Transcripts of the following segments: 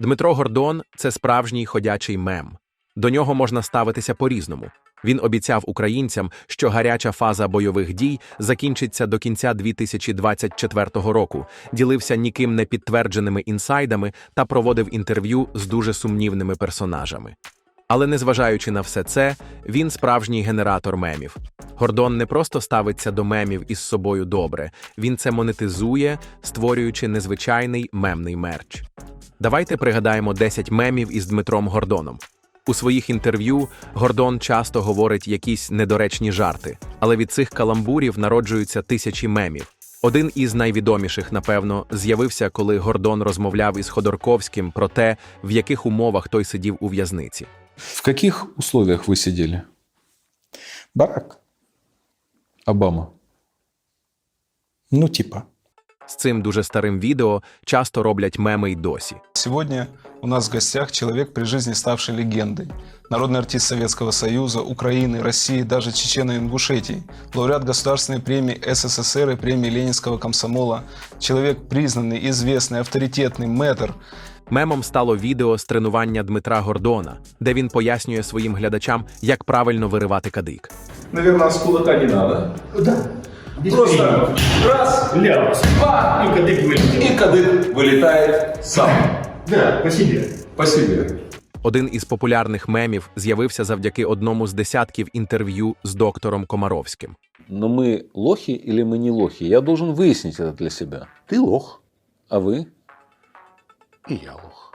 Дмитро Гордон це справжній ходячий мем. До нього можна ставитися по-різному. Він обіцяв українцям, що гаряча фаза бойових дій закінчиться до кінця 2024 року, ділився ніким не підтвердженими інсайдами та проводив інтерв'ю з дуже сумнівними персонажами. Але незважаючи на все це, він справжній генератор мемів. Гордон не просто ставиться до мемів із собою добре, він це монетизує, створюючи незвичайний мемний мерч. Давайте пригадаємо 10 мемів із Дмитром Гордоном. У своїх інтерв'ю Гордон часто говорить якісь недоречні жарти, але від цих каламбурів народжуються тисячі мемів. Один із найвідоміших, напевно, з'явився, коли Гордон розмовляв із Ходорковським про те, в яких умовах той сидів у в'язниці. В каких условиях вы сидели? Барак. Обама. Ну, типа. З цим дуже старим відео часто роблять меми й досі. Сегодня у нас в гостях человек, при жизни ставший легендой. Народный артист Советского Союза, Украины, России, даже Чечены и Ингушетии. Лауреат государственной премии СССР и премии Ленинского комсомола. Человек признанный, известный, авторитетный, мэтр. Мемом стало відео з тренування Дмитра Гордона, де він пояснює своїм глядачам, як правильно виривати кадик. Наверное, с кулака не надо. Да. Без Просто времени. раз, ляпас. два, И кадык вылетел. и кадык вылетает сам Да, по себе. по себе. Один із популярних мемів з'явився завдяки одному з десятків інтерв'ю з доктором Комаровським. Но мы лохи или мы не лохи? Я должен выяснить это для себя. Ты лох, А вы? и я лох.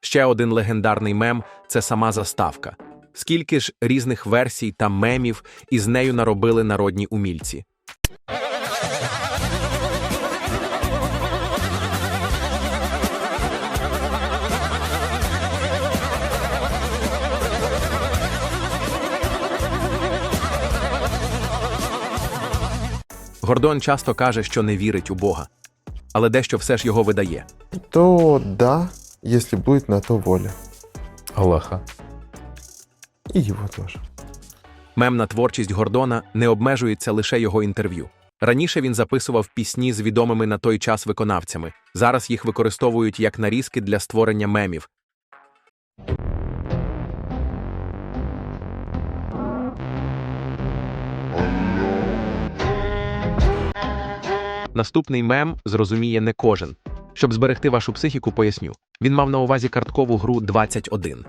Ще один легендарний мем це сама заставка. Скільки ж різних версій та мемів із нею наробили народні умільці. Гордон часто каже, що не вірить у Бога, але дещо все ж його видає. то да, если будет на то воля. Аллаха. И его тоже. Мемна творчість Гордона не обмежується лише його інтерв'ю. Раніше він записував пісні з відомими на той час виконавцями. Зараз їх використовують як нарізки для створення мемів. Наступний мем зрозуміє не кожен. Щоб зберегти вашу психіку, поясню. Він мав на увазі карткову гру 21.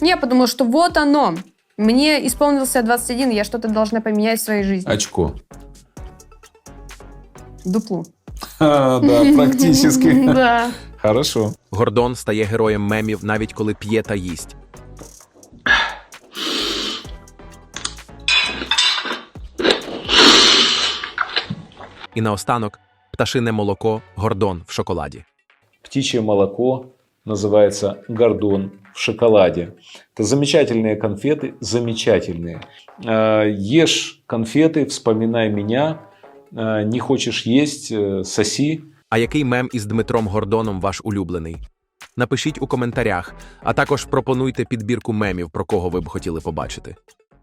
Я подумала, что вот оно. Мне исполнился 21, я что-то должна поменять в своей жизни. Очко. Дуплу. А, да, практически. Да. Хорошо. Гордон стає героєм мемів навіть коли п'є та їсть. І наостанок пташине молоко Гордон в шоколаді. Птичье молоко называется гордон в шоколаде. Это замечательные конфеты, замечательные. Э, Ешь конфеты, вспоминай меня. Э, Не хочешь есть, э, соси. А який мем із Дмитром Гордоном ваш улюблений? Напишіть у коментарях, а також пропонуйте підбірку мемів, про кого ви б хотіли побачити.